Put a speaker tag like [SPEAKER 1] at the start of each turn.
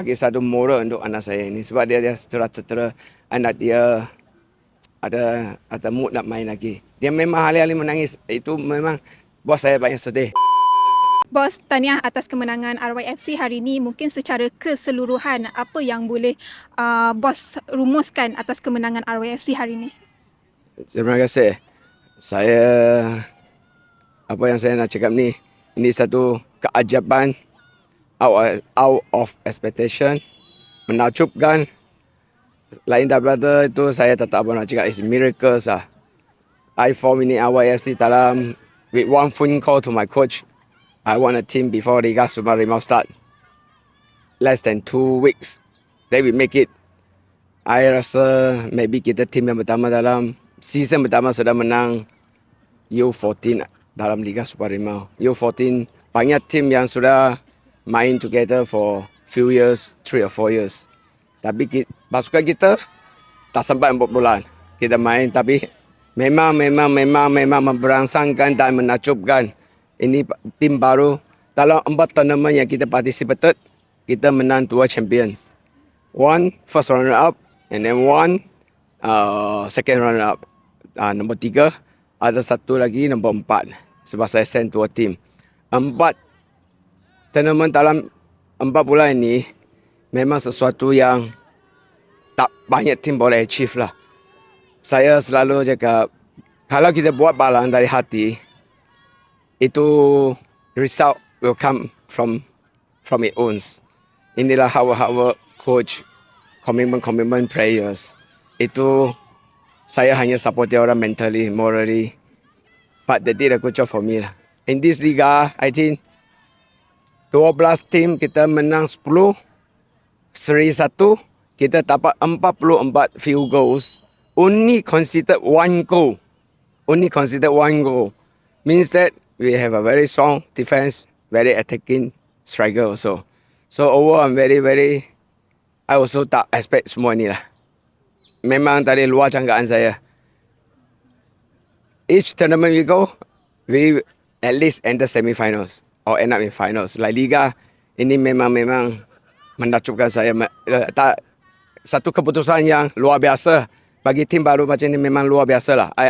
[SPEAKER 1] bagi satu moral untuk anak saya ini sebab dia dia cedera-cedera anak dia ada ada mood nak main lagi. Dia memang hari-hari menangis. Itu memang bos saya banyak sedih.
[SPEAKER 2] Bos, tahniah atas kemenangan RYFC hari ini. Mungkin secara keseluruhan, apa yang boleh uh, bos rumuskan atas kemenangan RYFC hari ini?
[SPEAKER 1] Terima kasih. Saya apa yang saya nak cakap ni ini satu keajaban out, out of expectation menakjubkan. Lain daripada itu saya tak tahu nak cakap it's miracles lah I form ini RYFC dalam with one phone call to my coach I want a team before Liga Super Rimau start. Less than two weeks they will make it. I rasa maybe kita tim yang pertama dalam season pertama sudah menang U14 dalam Liga Super Rimau. U14 banyak tim yang sudah main together for few years, three or four years. Tapi ki- pasukan kita tak sampai 4 bulan kita main tapi memang memang memang memang memberangsangkan dan menakjubkan. Ini tim baru dalam empat tournament yang kita participated kita menang dua champions. One first runner up and then one uh, second runner up. Uh, nombor tiga ada satu lagi nombor empat sebab saya send dua tim. Empat tournament dalam empat bulan ini memang sesuatu yang tak banyak tim boleh achieve lah. Saya selalu cakap kalau kita buat balang dari hati itu result will come from from it owns. Inilah hard work coach commitment commitment players. Itu saya hanya support dia orang mentally, morally. But they did a good job for me lah. In this liga, I think 12 tim kita menang 10, seri 1, kita dapat 44 field goals. Only considered one goal. Only considered one goal. Means that we have a very strong defense, very attacking striker also. So overall, I'm very, very, I also tak expect semua ni lah. Memang dari luar jangkaan saya. Each tournament we go, we at least enter semi-finals or end up in finals. La Liga ini memang memang menakjubkan saya. Eh, Tak satu keputusan yang luar biasa bagi tim baru macam ini memang luar biasa lah. I,